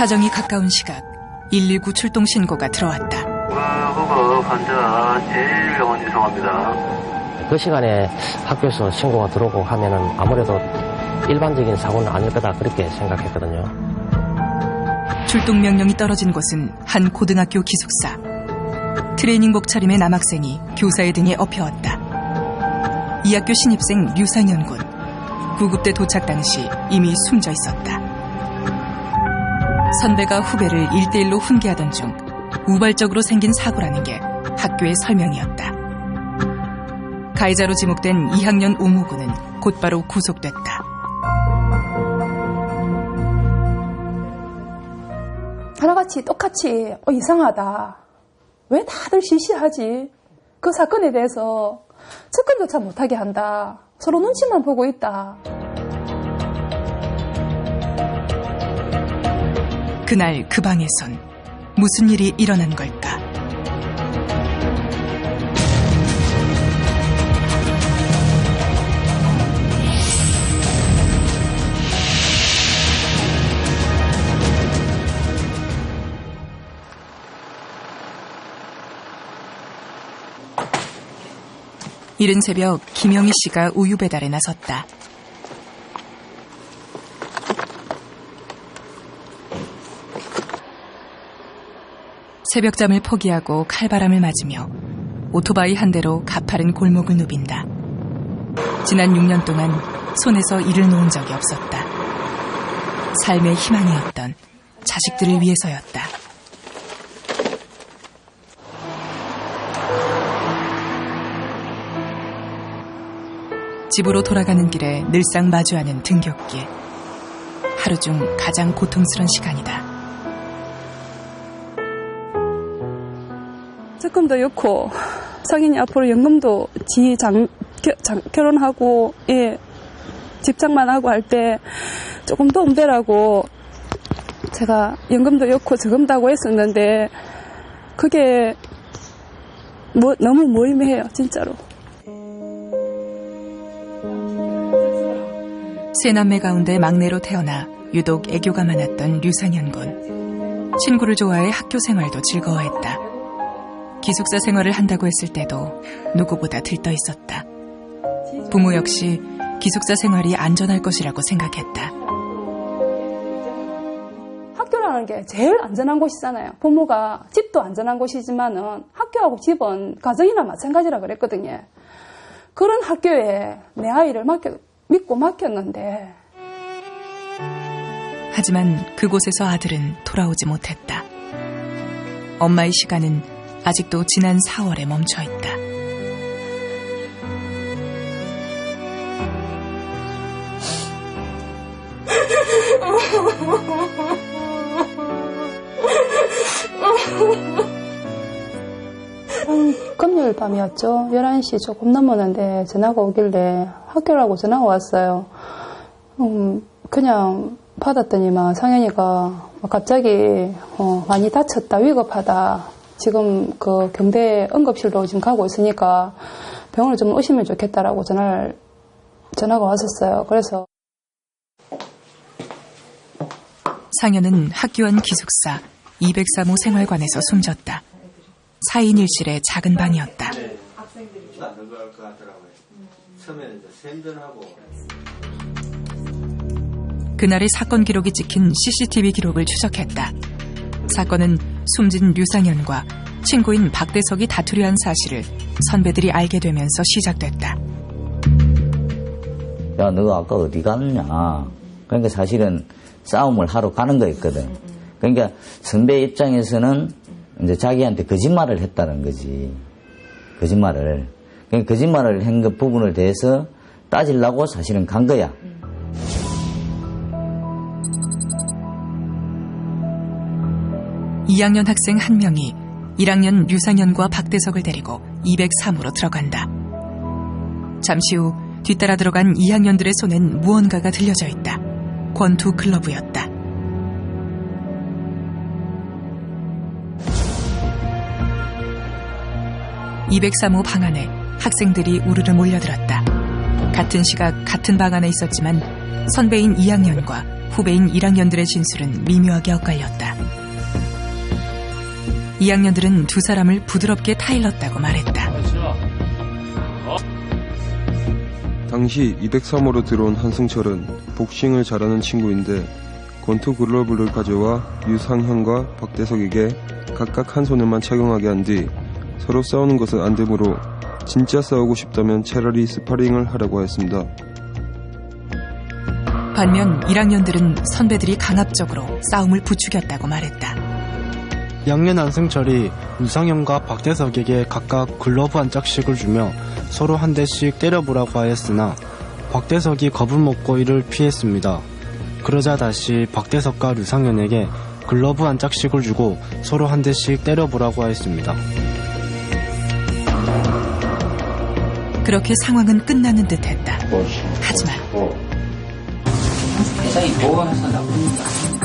자정이 가까운 시각 119 출동 신고가 들어왔다. 후보 환자 제1병원 이송합니다. 그 시간에 학교에서 신고가 들어오고 하면은 아무래도 일반적인 사고는 아닐 거다 그렇게 생각했거든요. 출동 명령이 떨어진 곳은 한 고등학교 기숙사. 트레이닝복 차림의 남학생이 교사의 등에 엎혀왔다. 이 학교 신입생 류상현 군. 구급대 도착 당시 이미 숨져 있었다. 선배가 후배를 1대1로 훈계하던 중 우발적으로 생긴 사고라는 게 학교의 설명이었다. 가해자로 지목된 2학년 오모군은 곧바로 구속됐다. 하나같이 똑같이 어, 이상하다. 왜 다들 시시하지? 그 사건에 대해서 접근조차 못하게 한다. 서로 눈치만 보고 있다. 그날 그 방에선 무슨 일이 일어난 걸까? 이른 새벽 김영희 씨가 우유 배달에 나섰다. 새벽잠을 포기하고 칼바람을 맞으며 오토바이 한 대로 가파른 골목을 누빈다. 지난 6년 동안 손에서 일을 놓은 적이 없었다. 삶의 희망이었던 자식들을 위해서였다. 집으로 돌아가는 길에 늘상 마주하는 등굣길. 하루 중 가장 고통스런 시간이다. 적금도 넣고 성인이 앞으로 연금도 지 장, 겨- 장- 결혼하고 예, 집착만 하고 할 때 조금 도움 되라고 제가 연금도 넣고 저금도 하고 했었는데 그게 뭐, 너무 모임해요 진짜로 세 남매 가운데 막내로 태어나 유독 애교가 많았던 류상현 군. 친구를 좋아해 학교 생활도 즐거워했다. 기숙사 생활을 한다고 했을 때도 누구보다 들떠 있었다. 부모 역시 기숙사 생활이 안전할 것이라고 생각했다. 학교라는 게 제일 안전한 곳이잖아요. 부모가 집도 안전한 곳이지만은 학교하고 집은 가정이나 마찬가지라 그랬거든요. 그런 학교에 내 아이를 맡겨, 믿고 맡겼는데 하지만 그곳에서 아들은 돌아오지 못했다. 엄마의 시간은 아직도 지난 4월에 멈춰 있다. 음, 금요일 밤이었죠. 11시 조금 넘었는데 전화가 오길래 학교라고 전화가 왔어요. 음, 그냥 받았더니만 상현이가 갑자기 어, 많이 다쳤다, 위급하다. 지금 그 경대 응급실로 지금 가고 있으니까 병원을 좀 오시면 좋겠다라고 전화를 전화가 왔었어요. 그래서 상현은 학교 안 기숙사 203호 생활관에서 숨졌다. 4인 1실의 작은 방이었다. 안 들어갈 것 같더라고요. 처음에는 이제 생전하고 그날의 사건 기록이 찍힌 CCTV 기록을 추적했다. 사건은 숨진 류상현과 친구인 박대석이 다투려 한 사실을 선배들이 알게 되면서 시작됐다. 야, 너가 아까 어디 갔냐? 그러니까 사실은 싸움을 하러 가는 거였거든. 그러니까 선배 입장에서는 이제 자기한테 거짓말을 했다는 거지. 거짓말을. 그러니까 거짓말을 한 그 부분을 대해서 따지려고 사실은 간 거야. 2학년 학생 한 명이 1학년 류상현과 박대석을 데리고 203으로 들어간다. 잠시 후 뒤따라 들어간 2학년들의 손엔 무언가가 들려져 있다. 권투 클러브였다. (203호) 방 안에 학생들이 우르르 몰려들었다. 같은 시각 같은 방 안에 있었지만 선배인 2학년과 후배인 1학년들의 진술은 미묘하게 엇갈렸다. 2학년들은 두 사람을 부드럽게 타일렀다고 말했다. 당시 203호로 들어온 한승철은 복싱을 잘하는 친구인데 권투 글러브를 가져와 유상현과 박대석에게 각각 한 손에만 착용하게 한 뒤 서로 싸우는 것은 안 되므로 진짜 싸우고 싶다면 차라리 스파링을 하라고 했습니다. 반면 1학년들은 선배들이 강압적으로 싸움을 부추겼다고 말했다. 양년 안승철이 유상현과 박대석에게 각각 글러브 한 짝씩을 주며 서로 한 대씩 때려보라고 하였으나 박대석이 겁을 먹고 이를 피했습니다. 그러자 다시 박대석과 류상현에게 글러브 한 짝씩을 주고 서로 한 대씩 때려보라고 하였습니다. 그렇게 상황은 끝나는 듯 했다. 하지만 세상이 보건해서 나쁜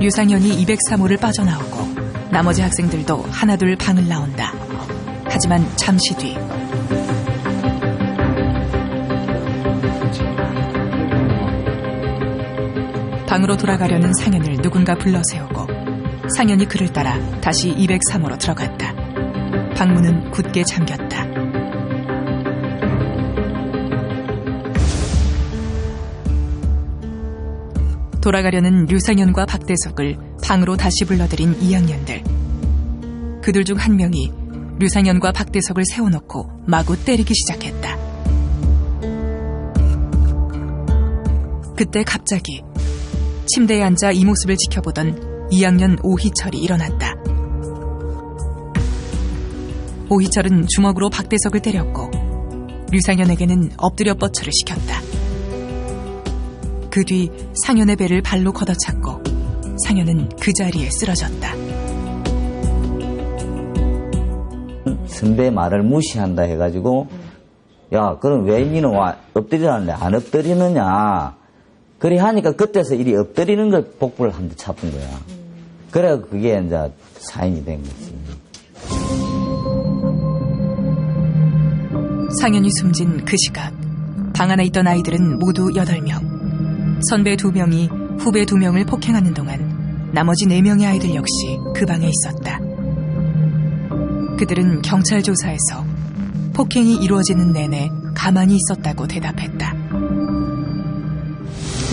유상현이 203호를 빠져나오고 나머지 학생들도 하나둘 방을 나온다. 하지만 잠시 뒤 방으로 돌아가려는 상현을 누군가 불러 세우고 상현이 그를 따라 다시 203호로 들어갔다. 방문은 굳게 잠겼다. 돌아가려는 류상현과 박대석을 방으로 다시 불러들인 2학년들. 그들 중 한 명이 류상현과 박대석을 세워놓고 마구 때리기 시작했다. 그때 갑자기 침대에 앉아 이 모습을 지켜보던 2학년 오희철이 일어났다. 오희철은 주먹으로 박대석을 때렸고 류상현에게는 엎드려 뻗쳐를 시켰다. 그 뒤 상현의 배를 발로 걷어찼고 상현은 그 자리에 쓰러졌다. 선배 말을 무시한다 해가지고 야 그럼 왜 니는 와 엎드리라는데 안 엎드리느냐? 그리 하니까 그때서 이리 엎드리는 걸 복부를 한 대 차쁜 거야. 그래 그게 이제 사인이 된 거지. 상현이 숨진 그 시각 방 안에 있던 아이들은 모두 8명 선배 2명이 후배 2명을 폭행하는 동안 나머지 4명의 아이들 역시 그 방에 있었다. 그들은 경찰 조사에서 폭행이 이루어지는 내내 가만히 있었다고 대답했다.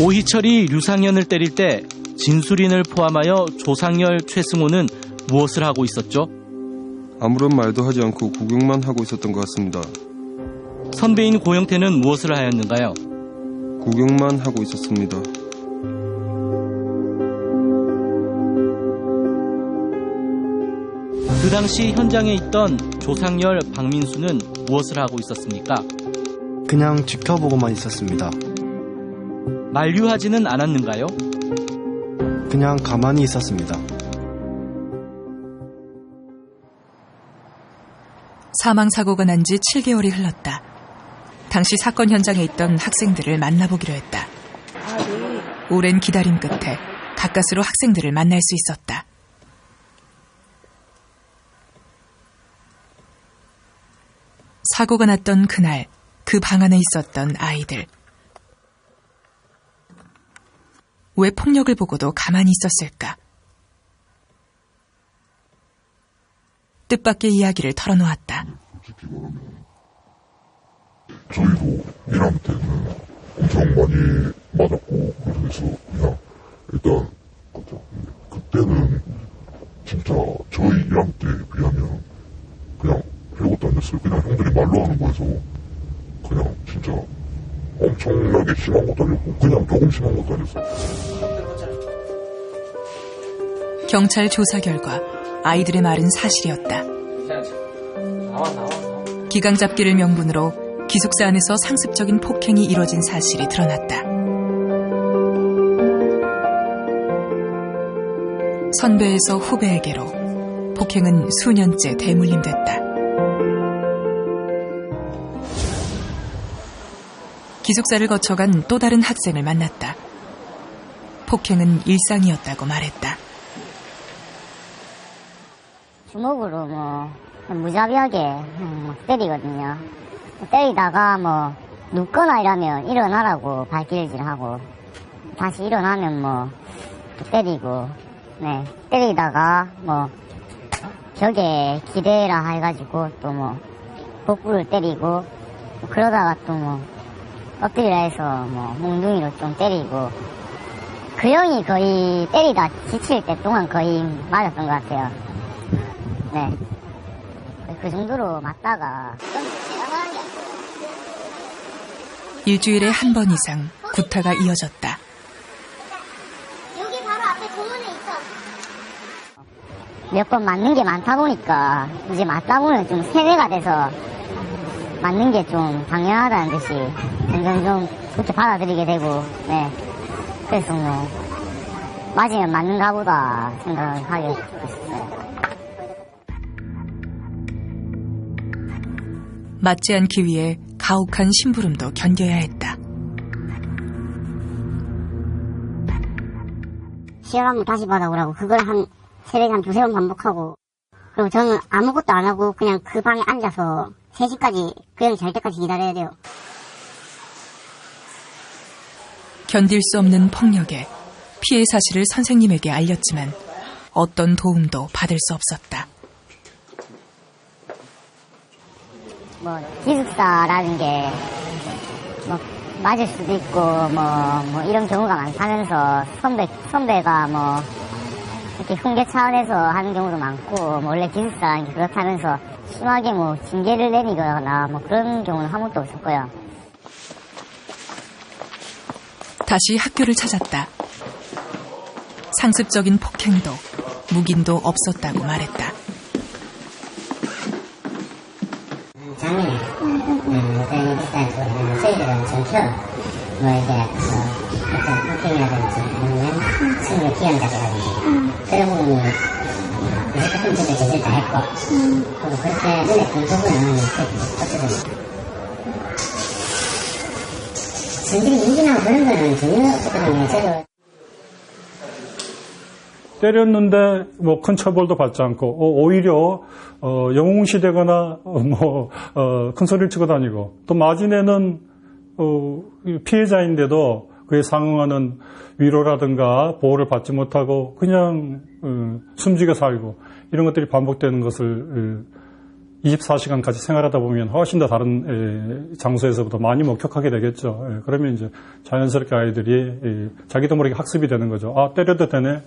오희철이 류상현을 때릴 때 진수린을 포함하여 조상열, 최승호는 무엇을 하고 있었죠? 아무런 말도 하지 않고 구경만 하고 있었던 것 같습니다. 선배인 고영태는 무엇을 하였는가요? 구경만 하고 있었습니다. 그 당시 현장에 있던 조상열, 박민수는 무엇을 하고 있었습니까? 그냥 지켜보고만 있었습니다. 만류하지는 않았는가요? 그냥 가만히 있었습니다. 사망 사고가 난 지 7개월이 흘렀다. 당시 사건 현장에 있던 학생들을 만나보기로 했다. 오랜 기다림 끝에 가까스로 학생들을 만날 수 있었다. 사고가 났던 그날 그 방 안에 있었던 아이들. 왜 폭력을 보고도 가만히 있었을까? 뜻밖의 이야기를 털어놓았다. 저희도 1학년 때는 엄청 많이 맞았고 그래서 그냥 일단 그죠. 그때는 진짜 저희 1학년 때에 비하면 그냥 별것도 아니었어요. 그냥 형들이 말로 하는 거여서 그냥 진짜 엄청나게 심한 것도 아니었고 그냥 조금 심한 것도 아니었어요. 경찰 조사 결과 아이들의 말은 사실이었다. 기강 잡기를 명분으로 기숙사 안에서 상습적인 폭행이 이뤄진 사실이 드러났다. 선배에서 후배에게로 폭행은 수년째 대물림됐다. 기숙사를 거쳐간 또 다른 학생을 만났다. 폭행은 일상이었다고 말했다. 주먹으로 뭐 무자비하게 음, 때리거든요. 때리다가 뭐 눕거나 이러면 일어나라고 발길질하고 다시 일어나면 뭐 때리고 네 때리다가 뭐 벽에 기대라 해가지고 또 뭐 복부를 때리고 뭐 그러다가 또 뭐 엎드리라 해서 뭐 몽둥이로 좀 때리고 그 형이 거의 때리다 지칠 때 동안 거의 맞았던 것 같아요. 네. 그 정도로 맞다가 일주일에 한 번 이상 구타가 이어졌다. 여기 바로 앞에 공원에 있어. 몇 번 맞는 게 많다 보니까 이제 맞다 보면 좀 세뇌가 돼서 맞는 게 좀 당연하다는 듯이 점점 좀 그렇게 받아들이게 되고 네 그래서 뭐 맞으면 맞는가 보다 생각을 하게 됐어요. 맞지 않기 위해 가혹한 심부름도 견뎌야 했다. 시험 한번 다시 받아오라고 그걸 한 새벽에 한 두세 번 반복하고 그리고 저는 아무것도 안 하고 그냥 그 방에 앉아서 3시까지 그 형이 잘 때까지 기다려야 돼요. 견딜 수 없는 폭력에 피해 사실을 선생님에게 알렸지만 어떤 도움도 받을 수 없었다. 뭐 기숙사라는 게 뭐 맞을 수도 있고 뭐, 뭐 이런 경우가 많다면서 선배 선배가 뭐 이렇게 훈계 차원에서 하는 경우도 많고 뭐 원래 기숙사라는 게 그렇다면서 심하게 뭐 징계를 내리거나 뭐 그런 경우는 한 번도 없었고요. 다시 학교를 찾았다. 상습적인 폭행도 묵인도 없었다고 말했다. 작년에 음, 어떤 비슷한 쪽으로 전혀 뭐 이게 어, 어떤 폭행이라든지 아니면 친구 그런 부분이 무조건 훔치도 제대로 다 했고 그리고 그렇게 눈에 띈 부분은 어쨌든 성질이 이기나고 그런 거는 전혀 없었거든요. 저도 때렸는데 뭐 큰 처벌도 받지 않고 어, 오히려 어, 영웅시 되거나 어, 뭐 어, 큰 소리를 치고 다니고 또 마진에는 어, 피해자인데도 그에 상응하는 위로라든가 보호를 받지 못하고 그냥 어, 숨지게 살고 이런 것들이 반복되는 것을 어, 24시간 같이 생활하다 보면 훨씬 더 다른 에, 장소에서부터 많이 목격하게 되겠죠. 예, 그러면 이제 자연스럽게 아이들이 이, 자기도 모르게 학습이 되는 거죠. 아 때려도 되네.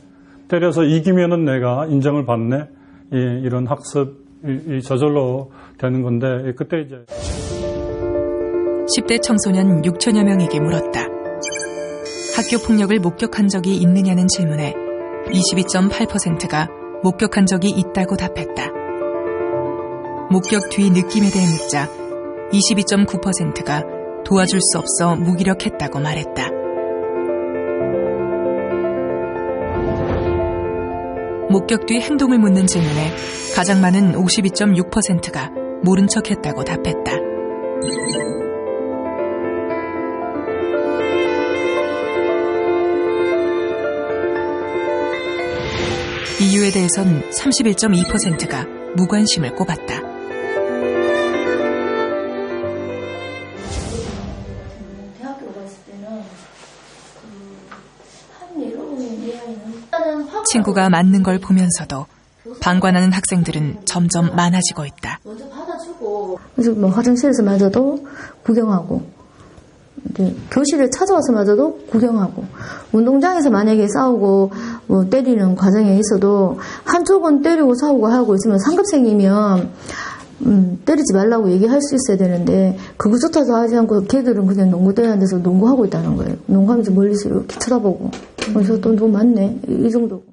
때려서 이기면은 내가 인정을 받네. 예, 이런 학습이 저절로 되는 건데 예, 그때 이제 10대 청소년 6천여 명에게 물었다. 학교 폭력을 목격한 적이 있느냐는 질문에 22.8%가 목격한 적이 있다고 답했다. 목격 뒤 느낌에 대해 묻자 22.9%가 도와줄 수 없어 무기력했다고 말했다. 목격 뒤 행동을 묻는 질문에 가장 많은 52.6%가 모른 척 했다고 답했다. 이유에 대해선 31.2%가 무관심을 꼽았다. 아이는 친구가 맞는 걸 보면서도 방관하는 학생들은 점점 많아지고 있다. 먼저 받아주고 그래서 뭐 화장실에서마저도 구경하고 이제 교실을 찾아와서마저도 구경하고 운동장에서 만약에 싸우고 뭐 때리는 과정에 있어도 한쪽은 때리고 싸우고 하고 있으면 상급생이면 음, 때리지 말라고 얘기할 수 있어야 되는데 그거조차도 하지 않고 걔들은 그냥 농구 대회 데서 농구하고 있다는 거예요. 농구하면서 멀리서 이렇게 쳐다보고 그래서 또 너무 많네 이 정도.